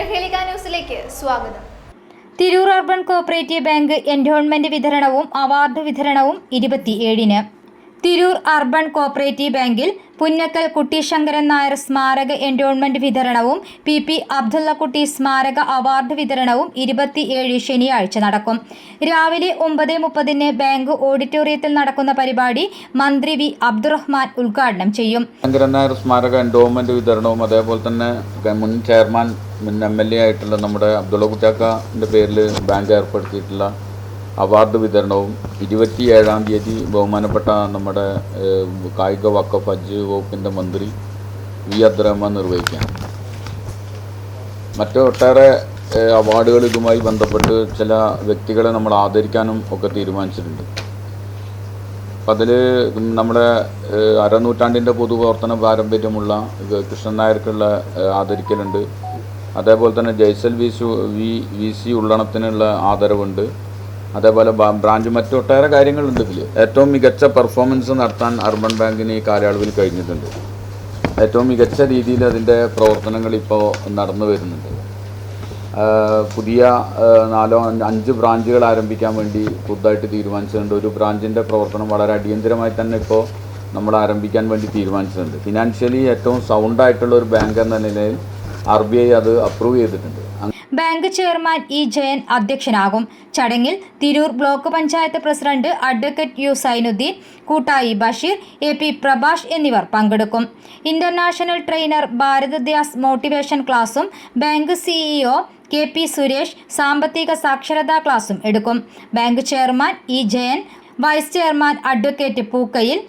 നമസ്കാരം ന്യൂസിലേക്ക് സ്വാഗതം. Tirur urban cooperative bank endowment വിതരണവും അവാർഡ് വിതരണവും ഇരുപത്തിയേഴിന്. തിരൂർ അർബൻ കോപ്പറേറ്റീവ് ബാങ്കിൽ പുന്നക്കൽ കുട്ടിശങ്കരൻ നായർ സ്മാരക എൻഡോൺമെന്റ് വിതരണവും പി പി അബ്ദുള്ളക്കുട്ടി സ്മാരക അവാർഡ് വിതരണവും ഇരുപത്തിയേഴ് ശനിയാഴ്ച നടക്കും. രാവിലെ ഒമ്പത് മുപ്പതിന് ബാങ്ക് ഓഡിറ്റോറിയത്തിൽ നടക്കുന്ന പരിപാടി മന്ത്രി വി അബ്ദുറഹ്മാൻ ഉദ്ഘാടനം ചെയ്യും. ശങ്കരൻ നായർ സ്മാരക എൻഡോൺമെന്റ് വിതരണവും അതേപോലെ തന്നെ മുൻ ചെയർമാൻ മുൻ എം എൽ എ ആയിട്ടുള്ള നമ്മുടെ അബ്ദുള്ള കുറ്റാക്കന്റെ പേരിൽ ബാങ്ക് ഏർപ്പെടുത്തിയിട്ടുള്ള അവാർഡ് വിതരണവും ഇരുപത്തിയേഴാം തീയതി ബഹുമാനപ്പെട്ട നമ്മുടെ കായിക വക്കഫ് ഹജ്ജ് വകുപ്പിന്റെ മന്ത്രി വി അബ്ദുറഹ്മാൻ നിർവഹിക്കുകയാണ്. മറ്റു ഒട്ടേറെ അവാർഡുകൾ ഇതുമായി ബന്ധപ്പെട്ട് ചില വ്യക്തികളെ നമ്മൾ ആദരിക്കാനും ഒക്കെ തീരുമാനിച്ചിട്ടുണ്ട്. അപ്പം അതിൽ നമ്മുടെ അരനൂറ്റാണ്ടിന്റെ പൊതുപ്രവർത്തന പാരമ്പര്യമുള്ള കൃഷ്ണൻ നായർക്കുള്ള ആദരിക്കലുണ്ട്. അതേപോലെ തന്നെ ജയ്സൽ വി സു വി വി സി ഉള്ളണത്തിനുള്ള ആദരവുണ്ട്. അതേപോലെ ബ്രാഞ്ച് മറ്റു ഒട്ടേറെ കാര്യങ്ങളുണ്ട് ഇതിൽ ഏറ്റവും മികച്ച പെർഫോമൻസ് നടത്താൻ അർബൻ ബാങ്കിന് ഈ കാലയളവിൽ കഴിഞ്ഞിട്ടുണ്ട്. ഏറ്റവും മികച്ച രീതിയിൽ അതിന്റെ പ്രവർത്തനങ്ങൾ ഇപ്പോൾ നടന്നു വരുന്നുണ്ട്. പുതിയ നാലോ അഞ്ച് ബ്രാഞ്ചുകൾ ആരംഭിക്കാൻ വേണ്ടി പുതുതായിട്ട് തീരുമാനിച്ചിട്ടുണ്ട്. ഒരു ബ്രാഞ്ചിന്റെ പ്രവർത്തനം വളരെ അടിയന്തരമായി തന്നെ ഇപ്പോൾ നമ്മൾ ആരംഭിക്കാൻ വേണ്ടി തീരുമാനിച്ചിട്ടുണ്ട്. ഫിനാൻഷ്യലി ഏറ്റവും സൗണ്ടായിട്ടുള്ള ഒരു ബാങ്ക് എന്ന നിലയിൽ ആർ ബി ഐ അത് അപ്രൂവ് ചെയ്തിട്ടുണ്ട്. ബാങ്ക് ചെയർമാൻ ഇ ജയൻ അധ്യക്ഷനാകും. ചടങ്ങിൽ Tirur block panchayat president advocate U Zainuddin Koottayi Basheer A P Prabhash എന്നിവർ പങ്കെടുക്കും. ഇന്റർനാഷണൽ ട്രെയിനർ ഭാരതദ്യാസ് മോട്ടിവേഷൻ ക്ലാസും bank CEO K P Suresh സാമ്പത്തിക സാക്ഷരതാ ക്ലാസും എടുക്കും. Bank chairman E Jayan vice chairman advocate Pookkayil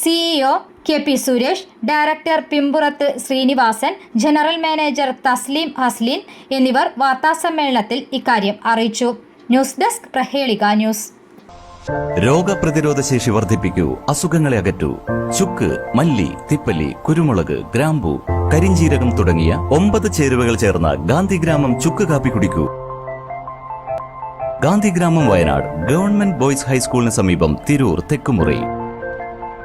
CEO K P Suresh director Pimpurath Srinivasan general manager Thasleem Haslin എന്നിവർ വാർത്താസമ്മേളനത്തിൽ ഇക്കാര്യം അറിയിച്ചു. News desk Prahelika news. രോഗപ്രതിരോധ ശേഷി വർദ്ധിപ്പിക്കൂ അസുഖങ്ങളെ അകറ്റൂ. ചുക്ക് മല്ലി തിപ്പല്ലി കുരുമുളക് ഗ്രാമ്പു കരിഞ്ചീരകം തുടങ്ങിയ ഒമ്പത് ചേരുവകൾ ചേർന്ന ഗാന്ധിഗ്രാമം ചുക്ക് കാപ്പി കുടിക്കൂ. ഗാന്ധിഗ്രാമം വയനാട് ഗവൺമെന്റ് ബോയ്സ് ഹൈസ്കൂളിന് സമീപം തിരൂർ തെക്കുമുറി.